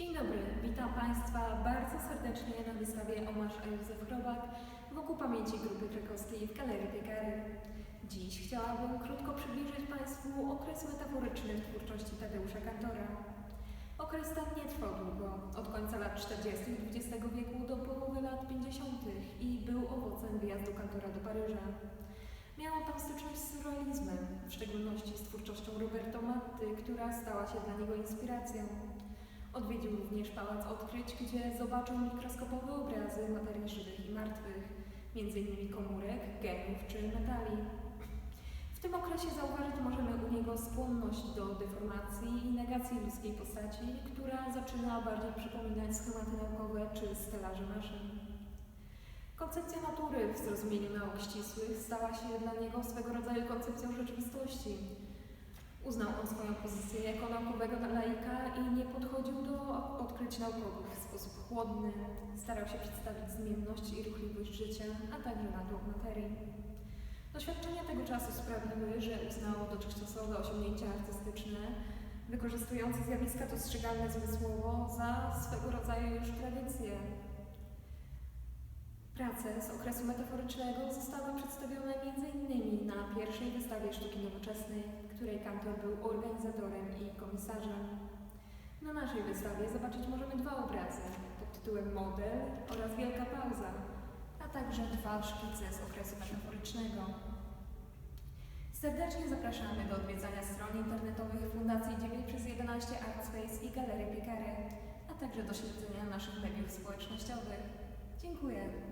Dzień dobry, witam Państwa bardzo serdecznie na wystawie Omasz a Józef Chrobak wokół pamięci Grupy Krakowskiej w Galerii Piekary. Dziś chciałabym krótko przybliżyć Państwu okres metaforyczny w twórczości Tadeusza Kantora. Okres ten nie trwał długo, od końca lat 40. XX wieku do połowy lat 50. i był owocem wyjazdu Kantora do Paryża. Miał tam styczność z surrealizmem, w szczególności z twórczością Roberto Matty, która stała się dla niego inspiracją. Odwiedził również Pałac Odkryć, gdzie zobaczył mikroskopowe obrazy materii żywych i martwych, m.in. komórek, genów czy metali. W tym okresie zauważyć możemy u niego skłonność do deformacji i negacji ludzkiej postaci, która zaczyna bardziej przypominać schematy naukowe czy stelaże maszyn. Koncepcja natury w zrozumieniu nauk ścisłych stała się dla niego swego rodzaju koncepcją rzeczywistości. Uznał on swoją pozycję jako naukowego laika i nie podchodził do odkryć naukowych w sposób chłodny. Starał się przedstawić zmienność i ruchliwość życia, a także natłok materii. Doświadczenia tego czasu sprawiły, że uznał dotychczasowe osiągnięcia artystyczne, wykorzystujące zjawiska dostrzegalne zmysłowo za swego rodzaju już tradycję. Prace z okresu metaforycznego zostały przedstawione m.in. na pierwszej wystawie sztuki nowoczesnej, której kantor był organizatorem i komisarzem. Na naszej wystawie zobaczyć możemy dwa obrazy pod tytułem Model oraz Wielka Pauza, a także dwa szkice z okresu metaforycznego. Serdecznie zapraszamy do odwiedzania stron internetowych Fundacji 9 przez 11 Artspace i Galerii Piekary, a także do śledzenia naszych mediów społecznościowych. Dziękuję.